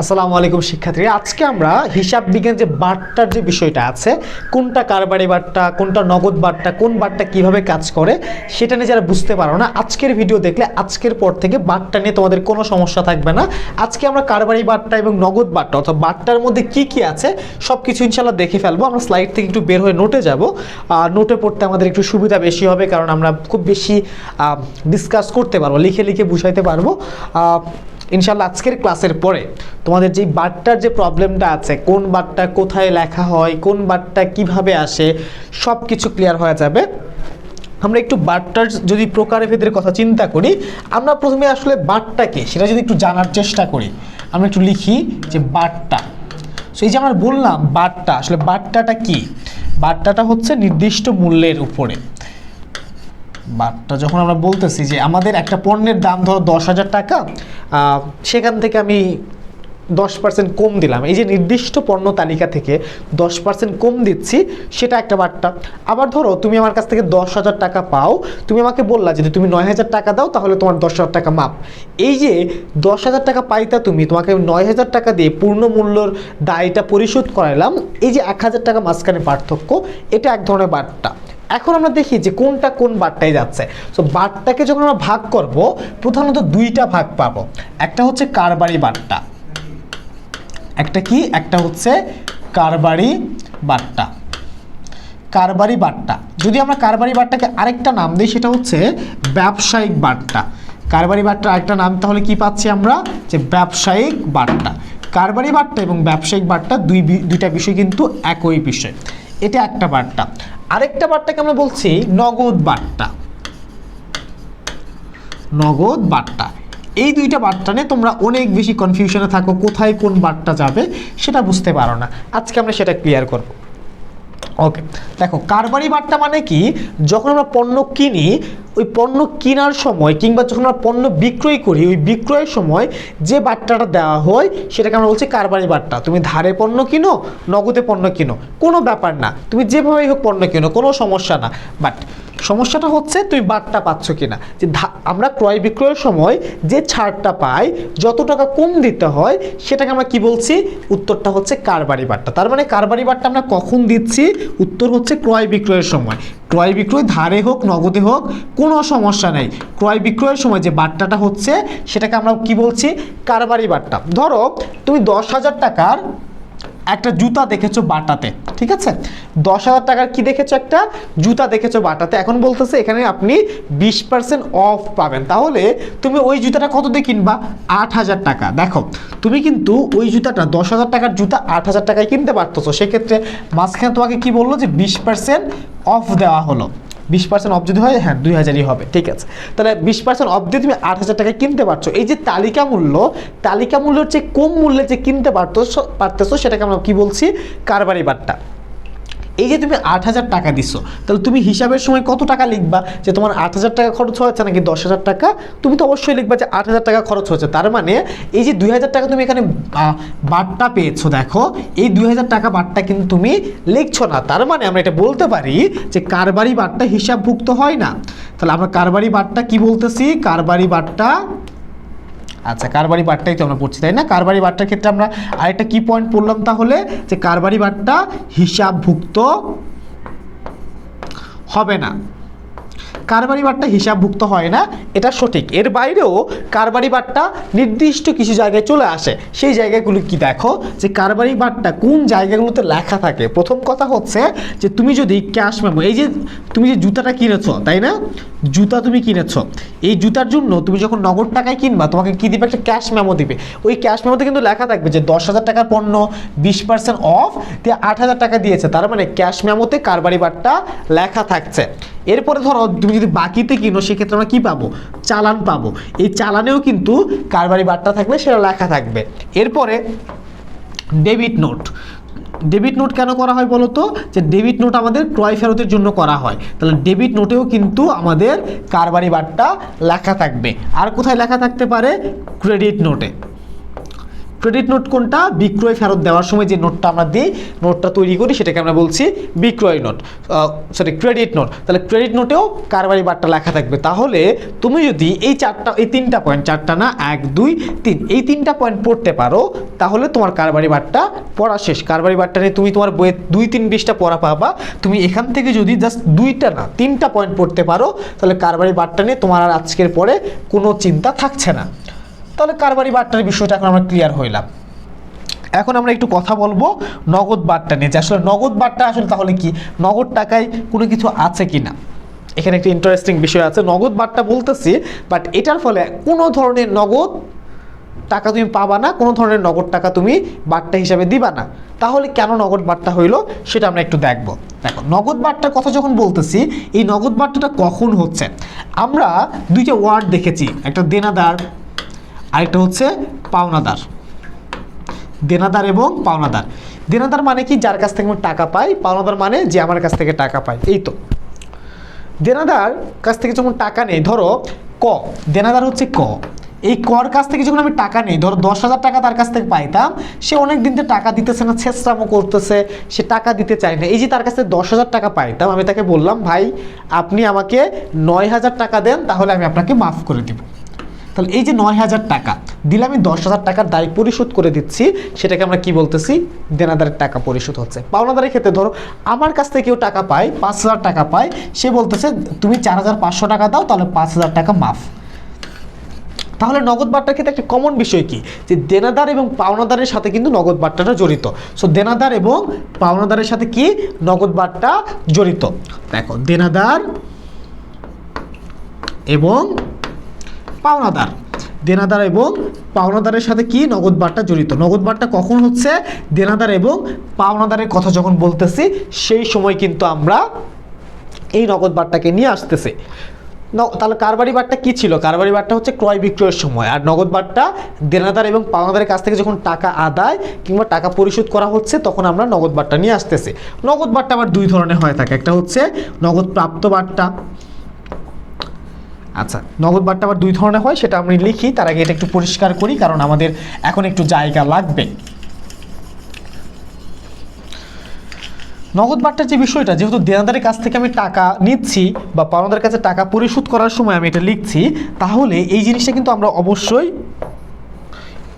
আসসালামু আলাইকুম শিক্ষার্থী। আজকে আমরা হিসাব বিজ্ঞান যে বার্তার যে বিষয়টা আছে, কোনটা কারবারি বার্তা, কোনটা নগদ বার্তা, কোন বার্তা কীভাবে কাজ করে, সেটা নিয়ে যারা বুঝতে পারো না, আজকের ভিডিও দেখলে আজকের পর থেকে বার্তা নিয়ে তোমাদের কোনো সমস্যা থাকবে না। আজকে আমরা কারবারি বার্তা এবং নগদ বার্তা, অর্থাৎ বার্তার মধ্যে কি কি আছে সব কিছু ইনশাল্লাহ দেখে ফেলব। আমরা স্লাইড থেকে একটু বের হয়ে নোটে যাব। আর নোটে পড়তে আমাদের একটু সুবিধা বেশি হবে, কারণ আমরা খুব বেশি ডিসকাস করতে পারব, লিখে লিখে বুঝাইতে পারব। ইনশাল্লাহ আজকের ক্লাসের পরে তোমাদের যেই বার্তার যে প্রবলেমটা আছে, কোন বার্তা কোথায় লেখা হয়, কোন বার্তা কীভাবে আসে সব কিছু ক্লিয়ার হয়ে যাবে। আমরা একটু বার্তার যদি প্রকারভেদের কথা চিন্তা করি, আমরা প্রথমে আসলে বার্তা কি সেটা যদি একটু জানার চেষ্টা করি, আমরা একটু লিখি যে বার্তা। সো এই যে আমরা বললাম বার্তা, আসলে বার্তাটা কি? বার্তাটা হচ্ছে নির্দিষ্ট মূল্যের উপরে। বাটটা যখন আমরা বলতেছি যে আমাদের একটা পণ্যের দাম ধরো দশ হাজার টাকা সেখান থেকে আমি দশ পার্সেন্ট কম দিলাম। এই যে নির্দিষ্ট পণ্য তালিকা থেকে দশ পার্সেন্ট কম দিচ্ছি, সেটা একটা বার্তা আবার ধরো, তুমি আমার কাছ থেকে দশ হাজার টাকা পাও, তুমি আমাকে বললা যদি তুমি নয় হাজার টাকা দাও, তাহলে তোমার দশ হাজার টাকা মাপ। এই যে দশ হাজার টাকা পাইতা তুমি, তোমাকে নয় হাজার টাকা দিয়ে পূর্ণ মূল্যর দায়টা পরিশোধ করাইলাম, এই যে এক হাজার টাকা মাঝখানে পার্থক্য, এটা এক ধরনের বার্তা এখন আমরা দেখি যে কোনটা কোন বারটায় যাচ্ছে। সো বারটাকে যখন আমরা ভাগ করব, প্রধানত দুইটা ভাগ পাবো। একটা হচ্ছে কারবারি বার্তা একটা কি? একটা হচ্ছে কারবারি বার্তা কারবারি বার্তা যদি আমরা কারবারি বার্তাকে আরেকটা নাম দিই, সেটা হচ্ছে ব্যবসায়িক বার্তা কারবারি বার্তার আরেকটা নাম তাহলে কি পাচ্ছি আমরা? যে ব্যবসায়িক বার্তা কারবারি বার্তা এবং ব্যবসায়িক বার্তা দুই দুইটা বিষয় কিন্তু একই বিষয়। এটা একটা বার্তা। আরেকটা বার্তাকে আমরা বলছি নগদ বার্তা। নগদ বার্তা। এই দুইটা বার্তা নিয়ে তোমরা অনেক বেশি কনফিউশনে থাকো, কোথায় কোন বার্তা যাবে সেটা বুঝতে পারো না। আজকে আমরা সেটা ক্লিয়ার করব। ওকে দেখো, কারবারি বার্তা মানে কি? যখন আমরা পণ্য কিনি, ওই পণ্য কেনার সময় কিংবা যখন আমরা পণ্য বিক্রয় করি, ওই বিক্রয়ের সময় যে বার্তাটা দেওয়া হয়, সেটাকে আমরা বলছি কারবারি বার্তা তুমি ধারে পণ্য কিনো, নগদে পণ্য কিনো। কোনো ব্যাপার না। তুমি যেভাবেই হোক পণ্য কিনো, কোনো সমস্যা না। বাট সমস্যাটা হচ্ছে তুমি বার্তা পাচ্ছ কিনা? যে আমরা ক্রয় বিক্রয়ের সময় যে ছাড়টা পাই, যত টাকা কম দিতে হয়, সেটাকে আমরা কি বলছি? উত্তরটা হচ্ছে কারবারি বার্তা তার মানে কারবারি বার্তা আমরা কখন দিচ্ছি? উত্তর হচ্ছে ক্রয় বিক্রয়ের সময়। ক্রয় বিক্রয় ধারে হোক, নগদে হোক, কোনো সমস্যা নেই। ক্রয় বিক্রয়ের সময় যে বার্তাটা হচ্ছে, সেটাকে আমরা কি বলছি? কারবারি বার্তা ধরো, তুমি দশ হাজার টাকার একটা জুতা দেখেছ বাটাতে, ঠিক আছে? দশ হাজার টাকার কি দেখেছ একটা? জুতা দেখেছ বাটাতে। এখন বলতেছে এখানে আপনি বিশ পার্সেন্ট অফ পাবেন। তাহলে তুমি ওই জুতাটা কত দিয়ে কিনবা? আট হাজার টাকা। দেখো, তুমি কিন্তু ওই জুতাটা দশ হাজার টাকার জুতা আট হাজার টাকায় কিনতে পারতেছো। সেক্ষেত্রে মাঝখানে তোমাকে কি বলল যে বিশ পার্সেন্ট অফ দেওয়া হলো। বিশ পার্সেন্ট অফ যদি হয় হ্যাঁ দুই হাজারই হবে। ঠিক আছে? তাহলে বিশ পার্সেন্ট অফ দিয়ে তুমি আট হাজার টাকায় কিনতে পারছ। এই যে তালিকা মূল্য, তালিকা মূল্যের চেয়ে কম মূল্যে যে কিনতে পারতো পারতেছো, সেটাকে আমরা কি বলছি? কারবারি বার্তা এই যে তুমি আট হাজার টাকা দিছো, তাহলে তুমি হিসাবের সময় কত টাকা লিখবা? যে তোমার আট হাজার টাকা খরচ হয়েছে নাকি দশ হাজার টাকা? তুমি তো অবশ্যই লিখবা যে আট হাজার টাকা খরচ হয়েছে। তার মানে এই যে দুই হাজার টাকা তুমি এখানে বাট্টা পেয়েছ, দেখো, এই দুই হাজার টাকা বাট্টা কিন্তু তুমি লিখছো না। তার মানে আমরা এটা বলতে পারি যে কারবারি বাট্টা হিসাবভুক্ত হয় না। তাহলে আমরা কারবারি বাট্টা কি বলতেছি? কারবারি বাট্টা আচ্ছা কারবারি বারটাই তো আমরা পড়ছি, তাই না? কারবারি বারটার ক্ষেত্রে আমরা আরেকটা কি পয়েন্ট পড়লাম তাহলে, যে কারবারি বারটা হিসাবভুক্ত হবে না। কারবারি বারটা হিসাবভুক্ত হয় না, এটা সঠিক। এর বাইরেও কারবারি বারটা নির্দিষ্ট কিছু জায়গায় চলে আসে। সেই জায়গাগুলো কি দেখো? যে কারবারি বারটা কোন জায়গাগুলোতে লেখা থাকে? প্রথম কথা হচ্ছে যে তুমি যদি ক্যাশ মেমো, এই যে তুমি যে জুতাটা কিনেছো, তাই না? জুতা তুমি কিনেছো। এই জুতার জন্য তুমি যখন নগদ টাকায় কিনবা, তোমাকে কী দিবে? একটা ক্যাশ মেমো দিবে। ওই ক্যাশ মেমোতে কিন্তু লেখা থাকবে যে দশ হাজার টাকার পণ্য বিশ পার্সেন্ট অফ দিয়ে আট হাজার টাকা দিয়েছে। তার মানে ক্যাশ মেমোতে কারবারি বারটা লেখা থাকছে। এরপরে ধরো তুমি যদি বাকিতে কিনো, সেক্ষেত্রে আমরা কি পাবো? চালান পাবো। এই চালানেও কিন্তু কারবারি বার্তা থাকবে, সেটা লেখা থাকবে। এরপরে ডেবিট নোট ডেবিট নোট কেন করা হয় বলো তো যে ডেবিট নোট আমাদের ক্রয় ফেরতের জন্য করা হয়। তাহলে ডেবিট নোটেও কিন্তু আমাদের কারবারি বার্তা লেখা থাকবে। আর কোথায় লেখা থাকতে পারে? ক্রেডিট নোটে ক্রেডিট নোট কোনটা? বিক্রয় ফেরত দেওয়ার সময় যে নোটটা আমরা দিই নোটটা তৈরি করি, সেটাকে আমরা বলছি বিক্রয় নোট সরি ক্রেডিট নোট তাহলে ক্রেডিট নোটেও কারবারি বারটা লেখা থাকবে। তাহলে তুমি যদি এই চারটা, এই তিনটা পয়েন্ট চারটা না, এক, দুই, তিন, এই তিনটা পয়েন্ট পড়তে পারো, তাহলে তোমার কারবারি বারটা পড়া শেষ। কারবারি বারটা নিয়ে তুমি তোমার বইয়ে দুই, তিন, বিশটা পড়া পাবা। তুমি এখান থেকে যদি জাস্ট দুইটা না, তিনটা পয়েন্ট পড়তে পারো, তাহলে কারবারি বারটা নিয়ে তোমার আর আজকের পরে কোনো চিন্তা থাকছে না। তাহলে কারবারি বারটার বিষয়টা এখন আমরা ক্লিয়ার হইলাম। এখন আমরা একটু কথা বলব নগদ বারটা নিয়ে। যে আসলে নগদ বারটা আসলে তাহলে কি? নগদ টাকায় কোনো কিছু আছে কি না এখানে একটা ইন্টারেস্টিং বিষয় আছে। নগদ বারটা বলতেছি বাট এটার ফলে কোনো ধরনের নগদ টাকা তুমি পাবা না, কোনো ধরনের নগদ টাকা তুমি বার্তা হিসাবে দিবা না। তাহলে কেন নগদ বার্তা হইল সেটা আমরা একটু দেখব। দেখো, নগদ বার্তার কথা যখন বলতেছি, এই নগদ বার্তাটা কখন হচ্ছে? আমরা দুইটা ওয়ার্ড দেখেছি, একটা দেনাদার আরেকটা হচ্ছে পাওনাদার। দেনাদার এবং পাওনাদার। দেনাদার মানে কি? যার কাছ থেকে আমি টাকা পাই, পাওনাদার মানে যে আমার কাছ থেকে টাকা পাই এই তো। দেনাদার কাছ থেকে যখন টাকা নেই, ধরো ক, দেনাদার হচ্ছে ক। এই কর কাছ থেকে যখন আমি টাকা নেই, ধরো দশ হাজার টাকা তার কাছ থেকে পাইতাম, সে অনেক দিন টাকা দিতেছে না ছেসরামো করতেছে, সে টাকা দিতে চায় না। এই যে তার কাছে দশ হাজার টাকা পাইতাম, আমি তাকে বললাম, ভাই, আপনি আমাকে নয় হাজার টাকা দেন, তাহলে আমি আপনাকে মাফ করে দিব। তাহলে এই যে নয় হাজার টাকা দিলে আমি দশ হাজার টাকার দায় পরিশোধ করে দিচ্ছি, সেটাকে আমরা কি বলতেছি? দেনাদারের টাকা পরিশোধ হচ্ছে। পাওনাদারের ক্ষেত্রে ধরো, আমার কাছ থেকে কেউ টাকা পায়, পাঁচ হাজার টাকা পায়, সে বলতেছে, তুমি চার হাজার পাঁচশো টাকা দাও, তাহলে পাঁচ হাজার টাকা মাফ। তাহলে নগদ বার্তার ক্ষেত্রে একটা কমন বিষয় কি? যে দেনাদার এবং পাওনাদারের সাথে কিন্তু নগদ বার্তাটা জড়িত। সো দেনাদার এবং পাওনাদারের সাথে কি? নগদ বার্তা জড়িত। দেখো, দেনাদার এবং পাওনাদার। দেনাদার এবং পাওনাদারের সাথে কি? নগদ বার্তা জড়িত। নগদ বার্তা কখন হচ্ছে? দেনাদার এবং পাওনাদারের কথা যখন বলতেছি, সেই সময় কিন্তু আমরা এই নগদ বার্তাকে নিয়ে আসতেছি। তাহলে কারবারি বারটা কি ছিল? কারবারি বারটা হচ্ছে ক্রয় বিক্রয়ের সময়। আর নগদ বারটা দেনাদার এবং পাওনাদারের কাছ থেকে যখন টাকা আদায় কিংবা টাকা পরিশোধ করা হচ্ছে, তখন আমরা নগদ বারটা নিয়ে আসতেছি। নগদ বারটা আবার দুই ধরনের হয়ে থাকে। একটা হচ্ছে নগদ প্রাপ্ত বার্তা আচ্ছা নগদ বারটা আবার দুই ধরনের হয়, সেটা আমি লিখি, তার আগে এটা একটু পরিষ্কার করি, কারণ আমাদের এখন একটু জায়গা লাগবে। নগদ বার্তার যে বিষয়টা, যেহেতু দেনাদারের কাছ থেকে আমি টাকা নিচ্ছি বা পাওনাদের কাছে টাকা পরিশোধ করার সময় আমি এটা লিখছি, তাহলে এই জিনিসটা কিন্তু আমরা অবশ্যই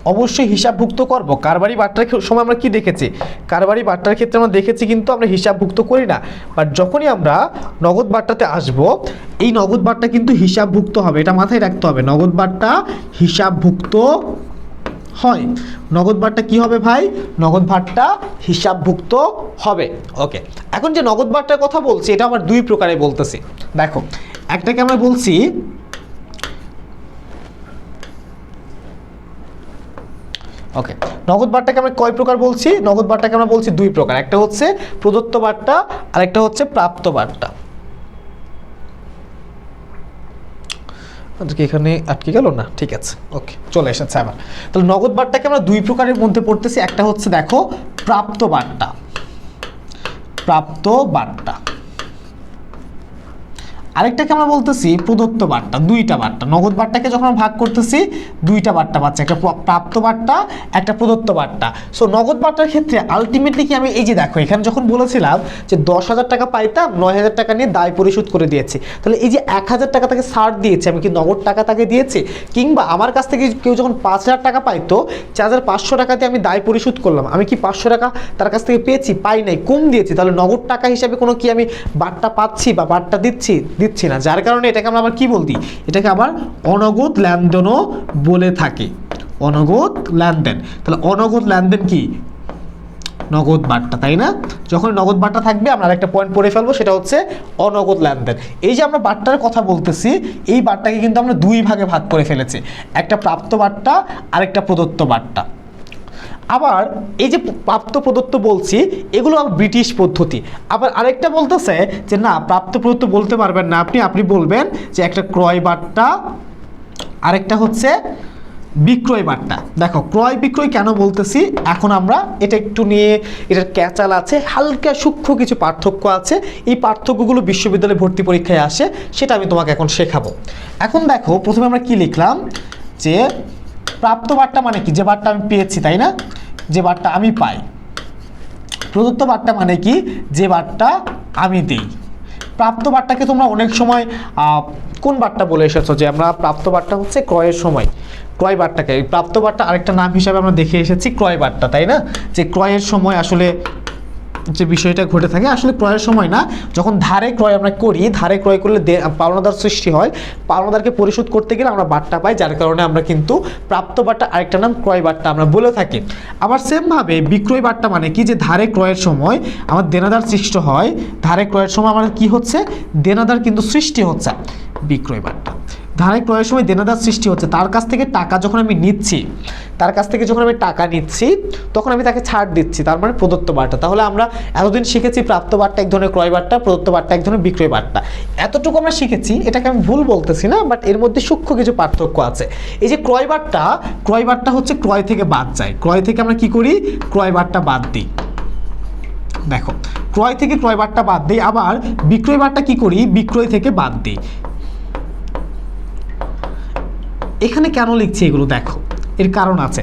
অবশ্যই হিসাবভুক্ত করব। কারবারি ক্ষে- সময় আমরা কি দেখেছি? কারবারি বার্তার ক্ষেত্রে আমরা দেখেছি কিন্তু আমরা হিসাবভুক্ত করি না। বাট যখনই আমরা নগদ বার্তাতে আসব, এই নগদ বার্তা কিন্তু হিসাবভুক্ত হবে। এটা মাথায় রাখতে হবে। নগদ বার্তা হিসাবভুক্ত হয়। নগদ বারটা কি হবে ভাই? নগদ ভারটা হিসাবভুক্ত হবে। ওকে এখন যে নগদ বারটার কথা বলছি, এটা আমার দুই প্রকারে বলতেছি। দেখো, একটাকে আমরা বলছি ওকে নগদ বার্তাকে আমরা কয় প্রকার বলছি? নগদ বার্তাকে আমরা বলছি দুই প্রকার। একটা হচ্ছে প্রদত্ত বার্তা আর একটা হচ্ছে প্রাপ্ত বার্তা কি এখানে আটকে গেল? না, ঠিক আছে। ওকে চলে এসেছে আবার। তাহলে নগদ বার্তাকে আমরা দুই প্রকারের মধ্যে পড়তেছি। একটা হচ্ছে, দেখো, প্রাপ্ত বার্তা প্রাপ্ত বার্তা আরেকটাকে আমরা বলতেছি প্রদত্ত বার্তা, দুইটা বার্তা। নগদ বার্তাকে যখন আমরা ভাগ করতেছি, দুইটা বার্তা পাচ্ছি, একটা প্রাপ্ত বার্তা, একটা প্রদত্ত বার্তা। সো নগদ বার্তার ক্ষেত্রে আলটিমেটলি কি আমি এই যে দেখো, এখানে যখন বলেছিলাম যে দশ হাজার টাকা পাইতাম, নয় হাজার টাকা নিয়ে দায় পরিশোধ করে দিয়েছি। তাহলে এই যে এক হাজার টাকা তাকে ছাড় দিয়েছি, আমি কি নগদ টাকা তাকে দিয়েছি? কিংবা আমার কাছ থেকে কেউ যখন পাঁচ হাজার টাকা পাইতো চার হাজার পাঁচশো টাকাতে আমি দায় পরিশোধ করলাম। আমি কি পাঁচশো টাকা তার কাছ থেকে পেয়েছি? পাই নাই, কম দিয়েছি। তাহলে নগদ টাকা হিসাবে কোনো কি আমি বার্তা পাচ্ছি বা বার্তা দিচ্ছি? দিচ্ছি না। যার কারণে এটাকে আমরা আবার কি বলতি? এটাকে আবার অনগদ লেনদেনও বলে থাকি। অনগত লেনদেন তাহলে অনগদ লেনদেন কি? নগদ বার্তা তাই না? যখন নগদ বার্তা থাকবে, আমরা আরেকটা পয়েন্ট পড়ে ফেলব, সেটা হচ্ছে অনগদ লেনদেন এই যে আমরা বার্তার কথা বলতেছি, এই বার্তাকে কিন্তু আমরা দুই ভাগে ভাগ করে ফেলেছি। একটা প্রাপ্ত বার্তা আরেকটা প্রদত্ত বার্তা আবার এই যে প্রাপ্ত প্রদত্ত বলছি, এগুলো ব্রিটিশ পদ্ধতি। আবার আরেকটা বলতেছে যে, না, প্রাপ্ত প্রদত্ত বলতে পারবেন না আপনি। আপনি বলবেন যে, একটা ক্রয় বার্তা আরেকটা হচ্ছে বিক্রয় বার্তা দেখো, ক্রয় বিক্রয় কেন বলতেছি? এখন আমরা এটা একটু নিয়ে, এটার ক্যাচাল আছে, হালকা সূক্ষ্ম কিছু পার্থক্য আছে। এই পার্থক্যগুলো বিশ্ববিদ্যালয়ে ভর্তি পরীক্ষায় আসে, সেটা আমি তোমাকে এখন শেখাবো। এখন দেখো, প্রথমে আমরা কি লিখলাম? যে প্রাপ্ত বার্তা মানে কি? যে বারটা আমি পেয়েছি, তাই না? যে বারটা আমি পাই। প্রদত্ত বার্তা মানে কি? যে বার্তা আমি দিই। প্রাপ্ত বার্তাকে তোমরা অনেক সময় কোন বার্তা বলে এসেছ? যে আমরা প্রাপ্ত বার্তা হচ্ছে ক্রয়ের সময়। ক্রয় বার্তাকে। এই প্রাপ্ত বার্তা আরেকটা নাম হিসাবে আমরা দেখে এসেছি, ক্রয় বার্তা, তাই না? যে ক্রয়ের সময় আসলে যে বিষয়টা ঘটে থাকে, আসলে ক্রয়ের সময় না, যখন ধারে ক্রয় আমরা করি, ধারে ক্রয় করলে পাওনাদার সৃষ্টি হয়। পাওনাদারকে পরিশোধ করতে গেলে আমরা বার্তা পাই, যার কারণে আমরা কিন্তু প্রাপ্ত বার্তা আরেকটা নাম, ক্রয় বার্তা আমরা বলে থাকি। আবার সেমভাবে বিক্রয় বাট্টা মানে কি? যে ধারে ক্রয়ের সময় আমার দেনাদার সৃষ্টি হয়, ধারে ক্রয়ের সময় আমার কি হচ্ছে? দেনাদার কিন্তু সৃষ্টি হচ্ছে বিক্রয় বার্তা ধারে ক্রয়ের সময় দেনাদার সৃষ্টি হচ্ছে। তার কাছ থেকে টাকা যখন আমি নিচ্ছি, তার কাছ থেকে যখন আমি টাকা নিচ্ছি, তখন আমি তাকে ছাড় দিচ্ছি, তার মানে প্রদত্ত বার্তা তাহলে আমরা এতদিন শিখেছি প্রাপ্ত বার্তা এক ধরনের ক্রয় বার্তা প্রদত্ত বার্তা এক ধরনের বিক্রয় বার্তা এতটুকু আমরা শিখেছি, এটাকে আমি ভুল বলতেছি না বাট এর মধ্যে সূক্ষ্ম কিছু পার্থক্য আছে। এই যে ক্রয় বার্তা ক্রয় বার্তা হচ্ছে ক্রয় থেকে বাদ যায়। ক্রয় থেকে আমরা কি করি? ক্রয় বার্তা বাদ দিই। দেখো, ক্রয় থেকে ক্রয় বার্তা বাদ দিই, আবার বিক্রয় বার্তা কি করি? বিক্রয় থেকে বাদ দিই। এখানে কেন লিখছি এগুলো দেখো? এর কারণ আছে।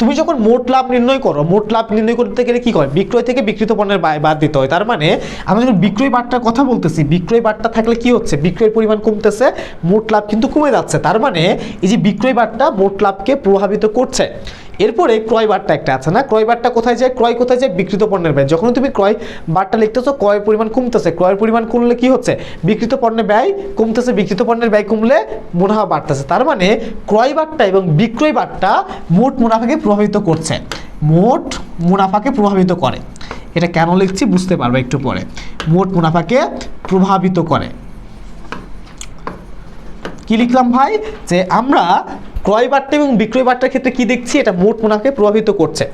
তুমি যখন মোট লাভ নির্ণয় করো, মোট লাভ নির্ণয় করতে গেলে কি হয় বিক্রয় থেকে বিক্রিত পণ্যের বাদ দিতে হয়। তার মানে আমি যখন বিক্রয় বাটটার কথা বলতেছি, বিক্রয় বাটটা থাকলে কি হচ্ছে? বিক্রয়ের পরিমাণ কমতেছে, মোট লাভ কিন্তু কমে যাচ্ছে। তার মানে এই যে বিক্রয় বাটটা মোট লাভকে প্রভাবিত করছে এরপরে ক্রয় বার্তা একটা আছে না? ক্রয় বার্তা কোথায় যায়? ক্রয় কোথায় যায়? বিকৃত পণ্যের ব্যয়। যখন তুমি ক্রয় বার্তা লিখতেছো, ক্রয়ের পরিমাণ কমতেছে। ক্রয়ের পরিমাণ কমলে কি হচ্ছে? বিকৃত পণ্যের ব্যয় কমতেছে বিকৃত পণ্যের ব্যয় কমলে মুনাফা বাড়তেছে। তার মানে ক্রয় বার্তা এবং বিক্রয় বার্তা মোট মুনাফাকে প্রভাবিত করছে। মোট মুনাফাকে প্রভাবিত করে। এটা কেন লিখছি বুঝতে পারবে একটু পরে। মোট মুনাফাকে প্রভাবিত করে। কি লিখলাম ভাই? যে আমরা ক্রয় বার্তা এবং বিক্রয় বার্তার ক্ষেত্রে কি দেখছি? এটা মোট মুনাফাকে প্রভাবিত করছে।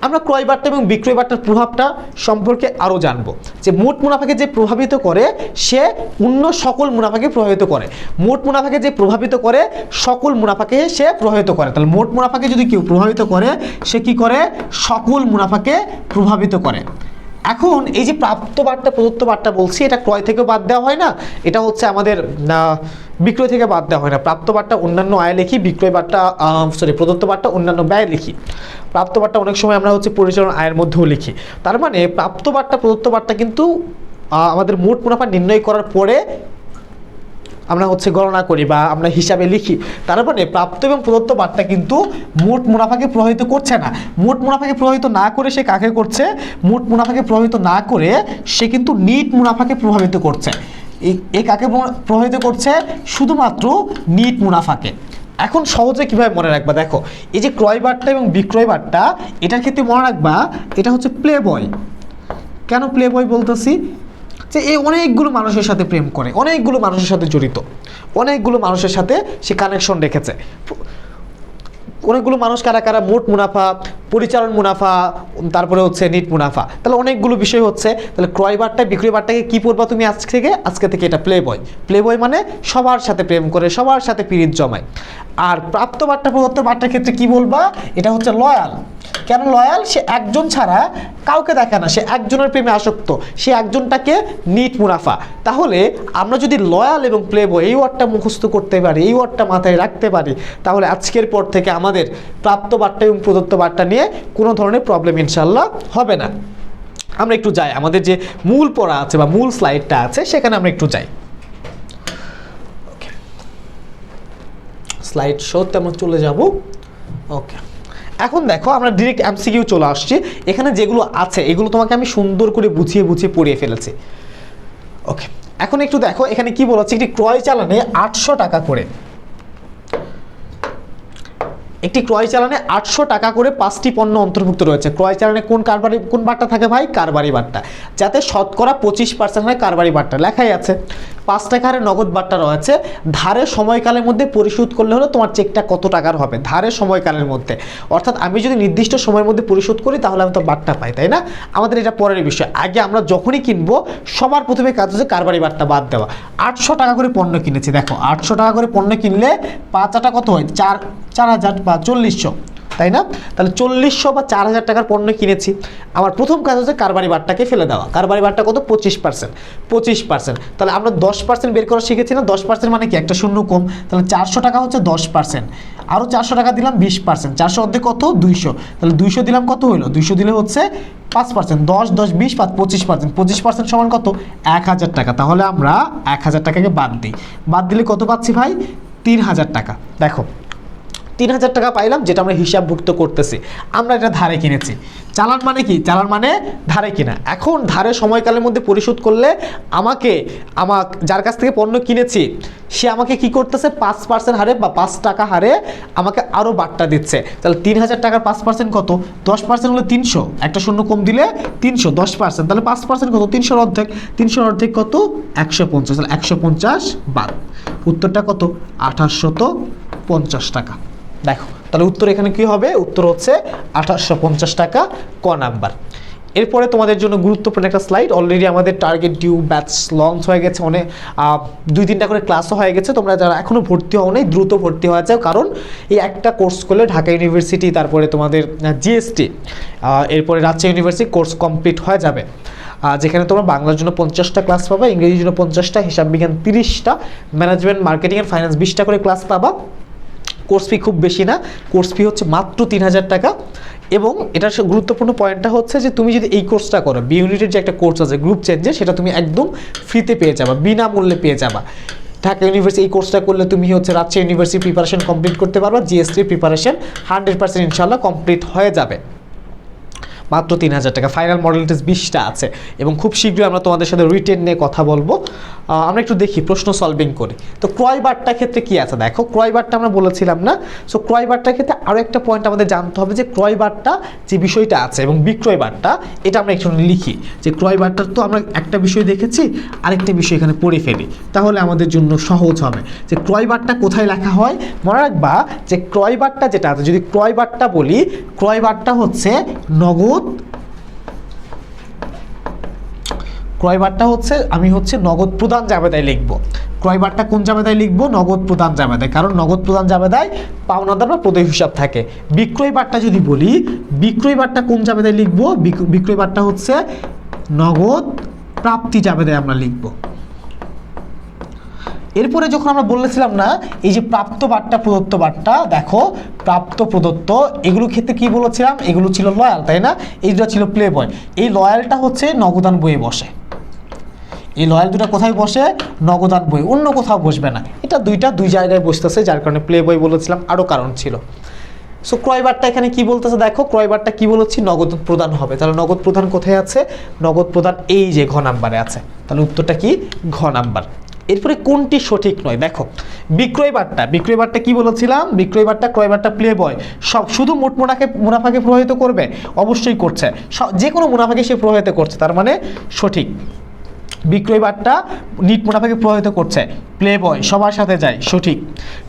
আমরা ক্রয় বার্তা এবং বিক্রয় বার্তার প্রভাবটা সম্পর্কে আরও জানব। যে মোট মুনাফাকে যে প্রভাবিত করে, সে অন্য সকল মুনাফাকে প্রভাবিত করে। মোট মুনাফাকে যে প্রভাবিত করে, সকল মুনাফাকে সে প্রভাবিত করে। তাহলে মোট মুনাফাকে যদি কেউ প্রভাবিত করে, সে কি করে? সকল মুনাফাকে প্রভাবিত করে। এখন এই যে প্রাপ্ত বার্তা প্রদত্ত বার্তা বলছি, এটা ক্রয় থেকে বাদ দেওয়া হয় না। এটা হচ্ছে আমাদের বিক্রয় থেকে বাদ দেওয়া হয় না। প্রাপ্ত বার্তা অন্যান্য আয় লিখি বিক্রয় বার্তা সরি প্রদত্ত বার্তা অন্যান্য ব্যয় লিখি। প্রাপ্ত বার্তা অনেক সময় আমরা হচ্ছে পরিচালনা আয়ের মধ্যেও লিখি। তার মানে প্রাপ্ত বার্তা প্রদত্ত বার্তা কিন্তু আমাদের মোট মুনাফা নির্ণয় করার পরে আমরা হচ্ছে গণনা করি বা আমরা হিসাবে লিখি। তার মানে প্রাপ্ত এবং প্রদত্ত বার্তা কিন্তু মোট মুনাফাকে প্রভাবিত করছে না। মোট মুনাফাকে প্রভাবিত না করে সে কাকে করছে? মোট মুনাফাকে প্রভাবিত না করে সে কিন্তু নিট মুনাফাকে প্রভাবিত করছে। এ কাকে প্রভাবিত করছে? শুধুমাত্র নিট মুনাফাকে। এখন সহজে কীভাবে মনে রাখবা? দেখো, এই যে ক্রয় বার্তা এবং বিক্রয় বার্তা এটার ক্ষেত্রে মনে রাখবা, এটা হচ্ছে প্লে বয় কেন প্লে বয় বলতেছি? যে এই অনেকগুলো মানুষের সাথে প্রেম করে, অনেকগুলো মানুষের সাথে জড়িত, অনেকগুলো মানুষের সাথে সে কানেকশন রেখেছে। অনেকগুলো মানুষ কারা কারা মোট মুনাফা, পরিচালন মুনাফা, তারপরে হচ্ছে নিট মুনাফা। তাহলে অনেকগুলো বিষয় হচ্ছে, তাহলে ক্রয় বার্তা বিক্রয় বার্তাকে কী পড়বা তুমি আজ থেকে? আজকে থেকে এটা প্লে বয় প্লে বয় মানে সবার সাথে প্রেম করে, সবার সাথে পিরিত জমায়। আর প্রাপ্ত বার্তা প্রদত্ত বার্তার ক্ষেত্রে কি বলবা? এটা হচ্ছে লয়াল কেন লয়াল সে একজন ছাড়া কাউকে দেখে না। সে একজনের প্রেমে আসক্ত। সে একজনটাকে নিট মুনাফা। তাহলে আমরা যদি লয়াল এবং প্লেবো এই ওয়ার্ডটা মুখস্থ করতে পারি, এই ওয়ার্ডটা মাথায় রাখতে পারি, তাহলে আজকের পর থেকে আমাদের প্রাপ্ত বার্তা এবং প্রদত্ত বার্তা নিয়ে কোনো ধরনের প্রবলেম ইনশাল্লাহ হবে না। আমরা একটু যাই। আমাদের যে মূল পড়া আছে বা মূল স্লাইডটা আছে, সেখানে আমরা একটু যাই। স্লাইড শোতে আমরা চলে যাব। ওকে এখন দেখো আমরা ডিরেক্ট এমসিকিউ চলে আসছি। এখানে যেগুলো আছে, এগুলো তোমাকে আমি সুন্দর করে বুঝিয়ে বুঝিয়ে পড়িয়ে ফেলেছি। ওকে এখন একটু দেখো, এখানে কি হচ্ছে? একটি ক্রয় চালানে আটশো টাকা করে। একটি ক্রয় চালানে আটশো টাকা করে পাঁচটি পণ্য অন্তর্ভুক্ত রয়েছে। ক্রয় চালানে কোন কারবারি, কোন বার্তা থাকে ভাই? কারবারি বার্তা যাতে শতকরা পঁচিশ পার্সেন্ট হয় কারবারি বার্তা লেখাই আছে। পাঁচ টাকার নগদ বার্তা রয়েছে। ধারে সময়কালের মধ্যে পরিশোধ করলে হলো তোমার চেকটা কত টাকার হবে? ধারে সময়কালের মধ্যে। অর্থাৎ আমি যদি নির্দিষ্ট সময়ের মধ্যে পরিশোধ করি, তাহলে আমি তো বার্তা পাই, তাই না? আমাদের এটা পরের বিষয়। আগে আমরা যখনই কিনবো, সবার প্রথমে কাজ হচ্ছে কারবারি বার্তা বাদ দেওয়া। আটশো টাকা করে পণ্য কিনেছি, দেখো। আটশো টাকা করে পণ্য কিনলে পাঁচ আটা কত হয়? চার চার হাজার বা চল্লিশশো। তাই না? তাহলে চল্লিশশো বা চার হাজার টাকার পণ্য কিনেছি। আমার প্রথম কাজ হচ্ছে কারবারি বারটাকে ফেলে দেওয়া। কারবারি বারটা কত? পঁচিশ পার্সেন্ট পঁচিশ পার্সেন্ট তাহলে আমরা দশ পার্সেন্ট বের করা শিখেছি না? দশ পার্সেন্ট মানে কি? একটা শূন্য কম। তাহলে চারশো টাকা হচ্ছে দশ পার্সেন্ট আরও চারশো টাকা দিলাম বিশ পার্সেন্ট চারশো অর্ধেক কত? দুইশো। তাহলে দুইশো দিলাম কত হলো দুইশো দিলে হচ্ছে পাঁচ পার্সেন্ট দশ দশ, বিশ, পাঁচ, পঁচিশ পার্সেন্ট পঁচিশ পার্সেন্ট সমান কত? এক হাজার টাকা। তাহলে আমরা এক হাজার টাকাকে বাদ দিই। বাদ দিলে কত পাচ্ছি ভাই? তিন হাজার টাকা। দেখো তিন হাজার টাকা পাইলাম, যেটা আমরা হিসাবভুক্ত করতেছি। আমরা এটা ধারে কিনেছি। চালান মানে কি? চালান মানে ধারে কিনা। এখন ধারে সময়কালের মধ্যে পরিশোধ করলে আমাকে, আমার, যার কাছ থেকে পণ্য কিনেছি, সে আমাকে কি করতেছে? পাঁচ পার্সেন্ট হারে বা পাঁচ টাকা হারে আমাকে আরও বাট্টা দিচ্ছে। তাহলে তিন হাজার টাকার পাঁচ পার্সেন্ট কত? দশ পার্সেন্ট হলে তিনশো। একটা শূন্য কম দিলে তিনশো, দশ পার্সেন্ট। তাহলে পাঁচ পার্সেন্ট কত? তিনশোর অর্ধেক। তিনশোর অর্ধেক কত? একশো পঞ্চাশ। তাহলে একশো পঞ্চাশ বাদ। উত্তরটা কত? আঠাশশত পঞ্চাশ টাকা। দেখো, তাহলে উত্তর এখানে কি হবে? উত্তর হচ্ছে আঠাশশো পঞ্চাশ টাকা ক নাম্বার। এরপরে তোমাদের জন্য গুরুত্বপূর্ণ একটা স্লাইড অলরেডি আমাদের টার্গেট ডিউ ব্যাচ লঞ্চ হয়ে গেছে অনেক দুই তিনটা করে ক্লাসও হয়ে গেছে। তোমরা যারা এখনও ভর্তি হও নাই, দ্রুত ভর্তি হওয়া যাও কারণ এই একটা কোর্স করলে ঢাকা ইউনিভার্সিটি তারপরে তোমাদের জিএসটি এরপরে রাজশাহী ইউনিভার্সিটি কোর্স কমপ্লিট হয়ে যাবে। যেখানে তোমরা বাংলার জন্য পঞ্চাশটা ক্লাস পাবা, ইংরেজির জন্য পঞ্চাশটা, হিসাব বিজ্ঞান তিরিশটা ম্যানেজমেন্ট মার্কেটিং অ্যান্ড ফাইন্যান্স বিশটা করে ক্লাস পাবা। কোর্স ফি খুব বেশি না। কোর্স ফি হচ্ছে মাত্র তিন হাজার টাকা। এবং এটার গুরুত্বপূর্ণ পয়েন্টটা হচ্ছে যে, তুমি যদি এই কোর্সটা করো বি ইউনিটের যে একটা কোর্স আছে গ্রুপ চেঞ্জে সেটা তুমি একদম ফ্রিতে পেয়ে যাবা, বিনামূল্যে পেয়ে যাবা। ঢাকা ইউনিভার্সিটি এই কোর্সটা করলে তুমি হচ্ছে রাজশাহী ইউনিভার্সিটি প্রিপারেশন কমপ্লিট করতে পারবা জিএসটির প্রিপারেশন হান্ড্রেড পার্সেন্ট ইনশাল্লাহ কমপ্লিট হয়ে যাবে। মাত্র তিন হাজার টাকা। ফাইনাল মডেল টেস্ট বিশটা আছে। এবং খুব শীঘ্রই আমরা তোমাদের সাথে রিটেন নিয়ে কথা বলব। আমরা একটু দেখি, প্রশ্ন সলভিং করি। তো ক্রয় বারটার ক্ষেত্রে কি আছে? দেখো, ক্রয় বারটা আমরা বলেছিলাম না। সো ক্রয় বারটার ক্ষেত্রে আরও একটা পয়েন্ট আমাদের জানতে হবে যে, ক্রয় বারটা যে বিষয়টা আছে এবং বিক্রয় বারটা এটা আমরা একটু লিখি। যে ক্রয় বারটার তো আমরা একটা বিষয় দেখেছি, আরেকটা বিষয় এখানে পড়ে ফেলি। তাহলে আমাদের জন্য সহজ হবে। যে ক্রয় বারটা কোথায় লেখা হয়? মনে রাখবা যে ক্রয় বারটা যেটা আছে, যদি ক্রয় বারটা বলি, ক্রয় বারটা হচ্ছে নগদ ক্রয়বারটা হচ্ছে, আমি হচ্ছে নগদ প্রদান জাবেদায় লিখব। ক্রয়বারটা কোন জাবেদায় লিখব? নগদ প্রদান জাবেদায়। কারণ নগদ প্রদান জাবেদায় পাওনাদার বা প্রদেয় হিসাব থাকে। বিক্রয় বারটা যদি বলি বিক্রয় বারটা কোন জাবেদায় লিখব? বিক- বিক্রয় বারটা হচ্ছে নগদ প্রাপ্তি জাবেদায় আমরা লিখব। এরপরে যখন আমরা বলেছিলাম না, এই যে প্রাপ্ত বার্তা প্রদত্ত বার্তা দেখো, প্রাপ্ত, প্রদত্ত, এগুলো ক্ষেত্রে কি বলেছিলাম? এগুলো ছিল লয়াল তাই না? এইটা ছিল প্লে বয় এই লয়ালটা হচ্ছে নগদান বইয়ে বসে। এই লয়াল দুটো কোথায় বসে? নগদান বই। অন্য কোথাও বসবে না। এটা দুইটা দুই জায়গায় বসতেছে, যার কারণে প্লে বই বলেছিলাম আরও কারণ ছিল। সো ক্রয়বারটা এখানে কি বলতেছে দেখো? ক্রয়বারটা কি বলেছি? নগদ প্রদান হবে। তাহলে নগদ প্রদান কোথায় আছে? নগদ প্রদান এই যে ঘ নাম্বারে আছে। তাহলে উত্তরটা কি? ঘ নাম্বার। এরপরে কোনটি সঠিক নয়? দেখো, বিক্রয়বারটা। বিক্রয়বারটা কি বলেছিলাম? বিক্রয়বারটা, ক্রয়বারটা প্লে বয় সব শুধু মোট মুনাকে, মুনাফাকে প্রভাবিত করবে? অবশ্যই করছে। যে কোনো মুনাফাকে সে প্রভাবিত করছে। তার মানে সঠিক। বিক্রয় বার্তা নিট মুনাফাকে প্রভাবিত করছে। প্লে বয় সবার সাথে যায়, সঠিক।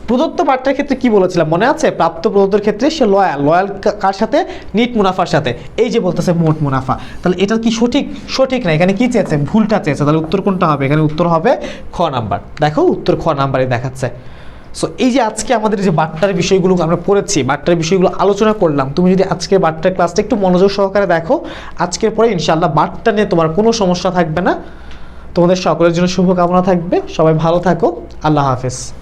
প্রদত্ত বার্তার ক্ষেত্রে কি বলেছিলাম? মনে আছে? প্রাপ্ত প্রদত্তের ক্ষেত্রে সে লয়াল লয়াল কার সাথে? নিট মুনাফার সাথে। এই যে বলতেছে মোট মুনাফা, তাহলে এটা কি সঠিক? সঠিক না, এখানে কি চেয়েছে? ভুলটা চেয়েছে। তাহলে উত্তর কোনটা হবে? এখানে উত্তর হবে খ নাম্বার। দেখো, উত্তর খ নাম্বারে দেখাচ্ছে। সো এই যে আজকে আমাদের যে বার্তার বিষয়গুলো আমরা পড়েছি, বার্তার বিষয়গুলো আলোচনা করলাম, তুমি যদি আজকে বার্তার ক্লাসটা একটু মনোযোগ সহকারে দেখো, আজকের পরে ইনশাল্লাহ বার্তা নিয়ে তোমার কোনো সমস্যা থাকবে না। তোমাদের সকলের জন্য শুভকামনা থাকবে। সবাই ভালো থাকো। আল্লাহ হাফেজ।